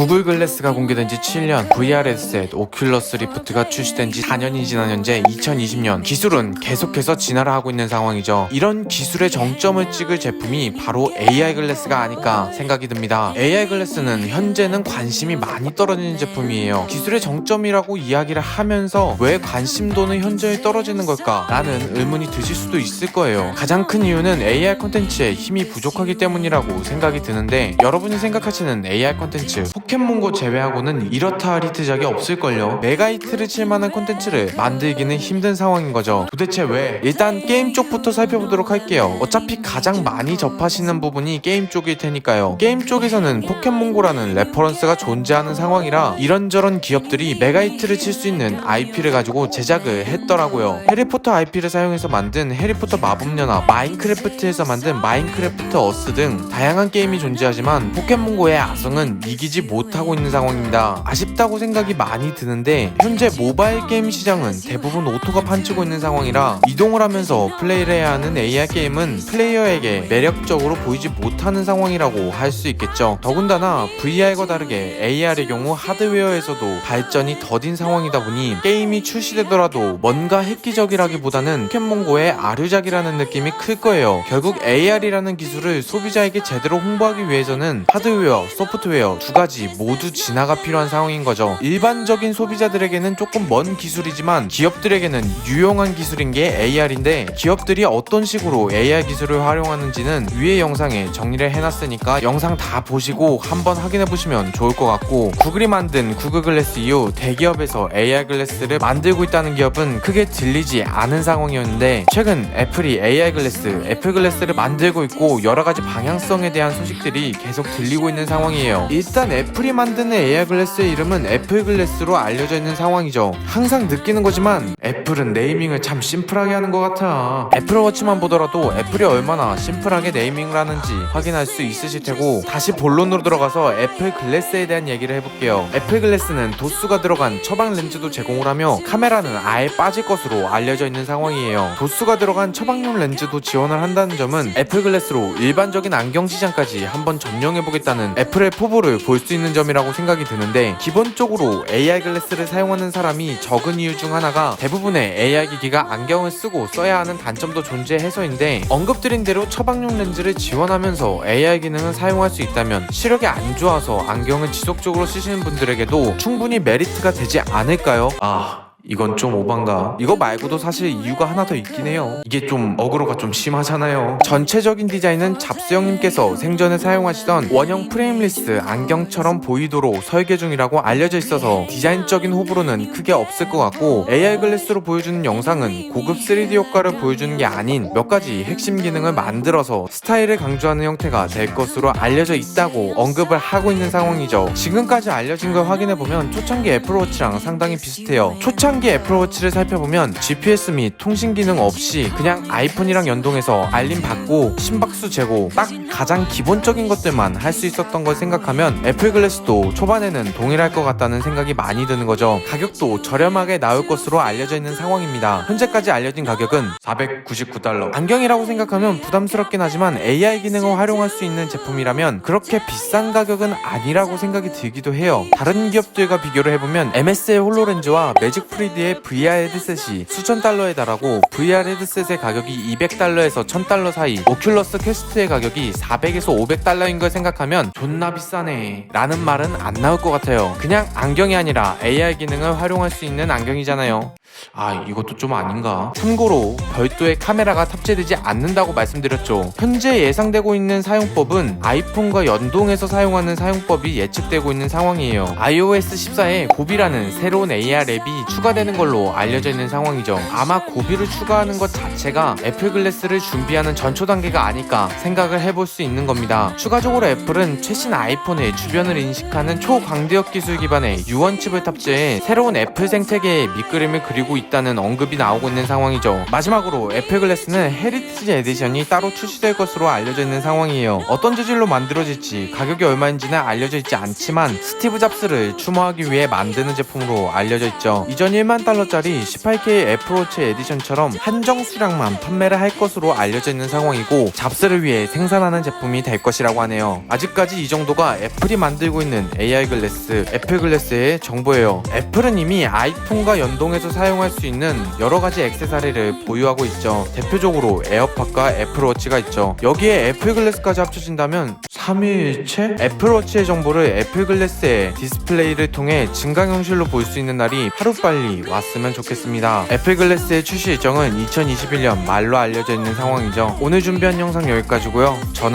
구글 글래스가 공개된 지 7년, VR 헤드셋, 오큘러스 리프트가 출시된 지 4년이 지난 현재 2020년 기술은 계속해서 진화를 하고 있는 상황이죠. 이런 기술의 정점을 찍을 제품이 바로 AR 글래스가 아닐까 생각이 듭니다. AR 글래스는 현재는 관심이 많이 떨어지는 제품이에요. 기술의 정점이라고 이야기를 하면서 왜 관심도는 현저히 떨어지는 걸까? 라는 의문이 드실 수도 있을 거예요. 가장 큰 이유는 AR 콘텐츠에 힘이 부족하기 때문이라고 생각이 드는데 여러분이 생각하시는 AR 콘텐츠 포켓몬고 제외하고는 이렇다 할 히트작이 없을걸요. 메가 히트를 칠 만한 콘텐츠를 만들기는 힘든 상황인 거죠. 도대체 왜? 일단 게임 쪽부터 살펴보도록 할게요. 어차피 가장 많이 접하시는 부분이 게임 쪽일 테니까요. 게임 쪽에서는 포켓몬고라는 레퍼런스가 존재하는 상황이라 이런저런 기업들이 메가 히트를 칠 수 있는 IP를 가지고 제작을 했더라고요. 해리포터 IP를 사용해서 만든 해리포터 마법연합, 마인크래프트에서 만든 마인크래프트 어스 등 다양한 게임이 존재하지만 포켓몬고의 아성은 이기지 못 하고 있는 상황입니다. 아쉽다고 생각이 많이 드는데 현재 모바일 게임 시장은 대부분 오토가 판치고 있는 상황이라 이동을 하면서 플레이를 해야 하는 AR 게임은 플레이어에게 매력적으로 보이지 못하는 상황이라고 할 수 있겠죠. 더군다나 VR과 다르게 AR의 경우 하드웨어에서도 발전이 더딘 상황이다 보니 게임이 출시되더라도 뭔가 획기적이라기보다는 포켓몬고의 아류작이라는 느낌이 클 거예요. 결국 AR이라는 기술을 소비자에게 제대로 홍보하기 위해서는 하드웨어, 소프트웨어 두 가지 모두 진화가 필요한 상황인 거죠. 일반적인 소비자들에게는 조금 먼 기술이지만 기업들에게는 유용한 기술인 게 AR인데 기업들이 어떤 식으로 AR 기술을 활용하는지는 위의 영상에 정리를 해놨으니까 영상 다 보시고 한번 확인해 보시면 좋을 것 같고 구글이 만든 구글 글래스 이후 대기업에서 AR 글래스를 만들고 있다는 기업은 크게 들리지 않은 상황이었는데 최근 애플이 AR 글래스, 애플 글래스를 만들고 있고 여러 가지 방향성에 대한 소식들이 계속 들리고 있는 상황이에요. 일단 애플 이 만드는 AR 글래스의 이름은 애플 글래스로 알려져 있는 상황이죠. 항상 느끼는 거지만 애플은 네이밍을 참 심플하게 하는 것 같아. 애플워치만 보더라도 애플이 얼마나 심플하게 네이밍을 하는지 확인할 수 있으실 테고 다시 본론으로 들어가서 애플 글래스에 대한 얘기를 해볼게요. 애플 글래스는 도수가 들어간 처방 렌즈도 제공을 하며 카메라는 아예 빠질 것으로 알려져 있는 상황이에요. 도수가 들어간 처방용 렌즈도 지원을 한다는 점은 애플 글래스로 일반적인 안경 시장까지 한번 점령해보겠다는 애플의 포부를 볼 수 있는 점이라고 생각이 드는데 기본적으로 AR 글래스를 사용하는 사람이 적은 이유 중 하나가 대부분의 AR 기기가 안경을 쓰고 써야 하는 단점도 존재해서인데 언급드린 대로 처방용 렌즈를 지원하면서 AR 기능을 사용할 수 있다면 시력이 안 좋아서 안경을 지속적으로 쓰시는 분들에게도 충분히 메리트가 되지 않을까요? 아. 이건 좀 오반가? 이거 말고도 사실 이유가 하나 더 있긴 해요. 이게 좀 어그로가 좀 심하잖아요. 전체적인 디자인은 잡스형님께서 생전에 사용하시던 원형 프레임리스 안경처럼 보이도록 설계 중이라고 알려져 있어서 디자인적인 호불호는 크게 없을 것 같고 AR 글래스로 보여주는 영상은 고급 3D 효과를 보여주는 게 아닌 몇 가지 핵심 기능을 만들어서 스타일을 강조하는 형태가 될 것으로 알려져 있다고 언급을 하고 있는 상황이죠. 지금까지 알려진 걸 확인해보면 초창기 애플워치랑 상당히 비슷해요. 초창 기 애플워치를 살펴보면 GPS 및 통신 기능 없이 그냥 아이폰이랑 연동해서 알림 받고 심박수 재고 딱 가장 기본적인 것들만 할 수 있었던 걸 생각하면 애플 글래스도 초반에는 동일할 것 같다는 생각이 많이 드는 거죠. 가격도 저렴하게 나올 것으로 알려져 있는 상황입니다. 현재까지 알려진 가격은 499달러. 안경이라고 생각하면 부담스럽긴 하지만 AR 기능을 활용할 수 있는 제품이라면 그렇게 비싼 가격은 아니라고 생각이 들기도 해요. 다른 기업들과 비교를 해보면 MS의 홀로렌즈와 매직 프 리드의 VR 헤드셋이 수천 달러에 달하고 VR 헤드셋의 가격이 200달러에서 1000달러 사이, 오큘러스 퀘스트의 가격이 400에서 500달러인 걸 생각하면 존나 비싸네 라는 말은 안 나올 것 같아요. 그냥 안경이 아니라 AR 기능을 활용할 수 있는 안경이잖아요. 아 이것도 좀 아닌가 참고로 별도의 카메라가 탑재되지 않는다고 말씀드렸죠 현재 예상되고 있는 사용법은 아이폰과 연동해서 사용하는 사용법이 예측되고 있는 상황이에요 iOS 14에 고비라는 새로운 AR 앱이 추가 되는 걸로 알려져 있는 상황이죠 아마 고비를 추가하는 것 자체가 애플 글래스를 준비하는 전초 단계가 아닐까 생각을 해볼 수 있는 겁니다 추가적으로 애플은 최신 아이폰의 주변을 인식하는 초광대역 기술 기반의 유언칩을 탑재해 새로운 애플 생태계의 밑그림을 그리고 있다는 언급이 나오고 있는 상황이죠. 마지막으로 애플 글래스는 헤리티지 에디션이 따로 출시될 것으로 알려져 있는 상황이에요. 어떤 재질로 만들어질지 가격이 얼마인지는 알려져 있지 않지만 스티브 잡스를 추모하기 위해 만드는 제품으로 알려져 있죠. 이전 1만 달러짜리 18K 애플워치 에디션처럼 한정 수량만 판매를 할 것으로 알려져 있는 상황이고 잡스를 위해 생산하는 제품이 될 것이라고 하네요. 아직까지 이 정도가 애플이 만들고 있는 AR 글래스, 애플 글래스의 정보예요. 애플은 이미 아이폰과 연동해서 사용할 수 있는 여러 가지 액세서리를 보유하고 있죠. 대표적으로 에어팟과 애플워치가 있죠. 여기에 애플 글래스까지 합쳐진다면 3일체? 애플워치의 정보를 애플 글래스의 디스플레이를 통해 증강 형실로 볼 수 있는 날이 하루빨리 왔으면 좋겠습니다. 애플 글래스의 출시 일정은 2021년 말로 알려져 있는 상황이죠. 오늘 준비한 영상 여기까지고요. 저는